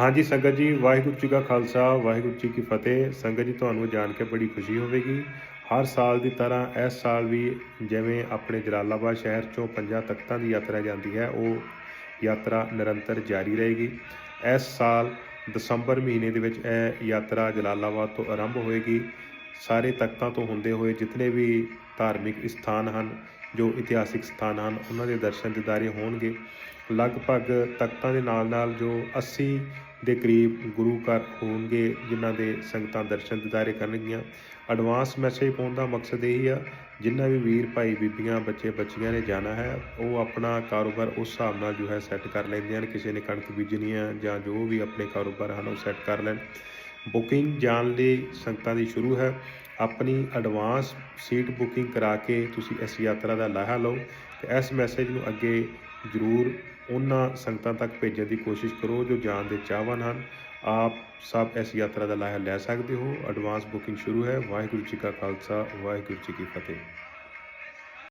ਹਾਂਜੀ ਸੰਗਤ ਜੀ, ਵਾਹਿਗੁਰੂ ਜੀ ਕਾ ਖਾਲਸਾ, ਵਾਹਿਗੁਰੂ ਜੀ ਕੀ ਫਤਿਹ। ਸੰਗਤ ਜੀ, ਤੁਹਾਨੂੰ ਜਾਣ ਕੇ ਬੜੀ ਖੁਸ਼ੀ ਹੋਵੇਗੀ। ਹਰ ਸਾਲ ਦੀ ਤਰ੍ਹਾਂ ਇਸ ਸਾਲ ਵੀ ਜਿਵੇਂ ਆਪਣੇ ਜਲਾਲਾਬਾਦ ਸ਼ਹਿਰ ਚੋਂ ਪੰਜਾਂ ਤਖਤਾਂ ਦੀ ਯਾਤਰਾ ਜਾਂਦੀ ਹੈ, ਉਹ ਯਾਤਰਾ ਨਿਰੰਤਰ ਜਾਰੀ ਰਹੇਗੀ। ਇਸ ਸਾਲ ਦਸੰਬਰ ਮਹੀਨੇ ਦੇ ਵਿੱਚ ਇਹ ਯਾਤਰਾ ਜਲਾਲਾਬਾਦ ਤੋਂ ਆਰੰਭ ਹੋਏਗੀ। ਸਾਰੇ ਤਖਤਾਂ ਤੋਂ ਹੁੰਦੇ ਹੋਏ ਜਿਤਨੇ ਵੀ ਧਾਰਮਿਕ ਸਥਾਨ ਹਨ, ਜੋ ਇਤਿਹਾਸਿਕ ਸਥਾਨ ਹਨ, ਉਹਨਾਂ ਦੇ ਦਰਸ਼ਨ ਦਿਦਾਰੇ ਹੋਣਗੇ। ਲਗਭਗ ਤਖਤਾਂ ਦੇ ਨਾਲ ਨਾਲ ਜੋ 80 ਦੇ ਕਰੀਬ ਗੁਰੂ ਘਰ ਹੋਣਗੇ, ਜਿਨ੍ਹਾਂ ਦੇ ਸੰਗਤਾਂ ਦਰਸ਼ਨ ਦਿਦਾਰੇ ਕਰਨਗੀਆਂ। ਐਡਵਾਂਸ ਮੈਸੇਜ ਪਾਉਣ ਦਾ ਮਕਸਦ ਇਹ ਆ, ਜਿੰਨਾ ਵੀ ਵੀਰ ਭਾਈ ਬੀਬੀਆਂ, ਬੱਚੇ, ਬੱਚੀਆਂ ਨੇ ਜਾਣਾ ਹੈ, ਉਹ ਆਪਣਾ ਕਾਰੋਬਾਰ ਉਸ ਹਿਸਾਬ ਨਾਲ ਜੋ ਹੈ ਸੈੱਟ ਕਰ ਲੈਂਦੇ ਹਨ। ਕਿਸੇ ਨੇ ਕਣਕ ਬੀਜਣੀ ਹੈ ਜਾਂ ਜੋ ਵੀ ਆਪਣੇ ਕਾਰੋਬਾਰ ਹਨ, ਉਹ ਸੈੱਟ ਕਰ ਲੈਣ। ਬੁਕਿੰਗ ਜਾਣ ਲਈ ਸੰਗਤਾਂ ਦੀ ਸ਼ੁਰੂ ਹੈ। ਆਪਣੀ ਐਡਵਾਂਸ ਸੀਟ ਬੁਕਿੰਗ ਕਰਾ ਕੇ ਤੁਸੀਂ ਇਸ ਯਾਤਰਾ ਦਾ ਲਾਹਾ ਲਓ ਤੇ ਇਸ ਮੈਸੇਜ ਨੂੰ ਅੱਗੇ ਜ਼ਰੂਰ ਉਹਨਾਂ ਸੰਗਤਾਂ ਤੱਕ ਭੇਜਣ ਦੀ ਕੋਸ਼ਿਸ਼ ਕਰੋ ਜੋ ਜਾਣ ਦੇ ਚਾਹਵਾਨ ਹਨ। ਆਪ ਸਭ ਇਸ ਯਾਤਰਾ ਦਾ ਲਾਹਾ ਲੈ ਸਕਦੇ ਹੋ। ਐਡਵਾਂਸ ਬੁਕਿੰਗ ਸ਼ੁਰੂ ਹੈ। ਵਾਹਿਗੁਰੂ ਜੀ ਕਾ ਖਾਲਸਾ, ਵਾਹਿਗੁਰੂ ਜੀ ਕੀ ਫਤਿਹ।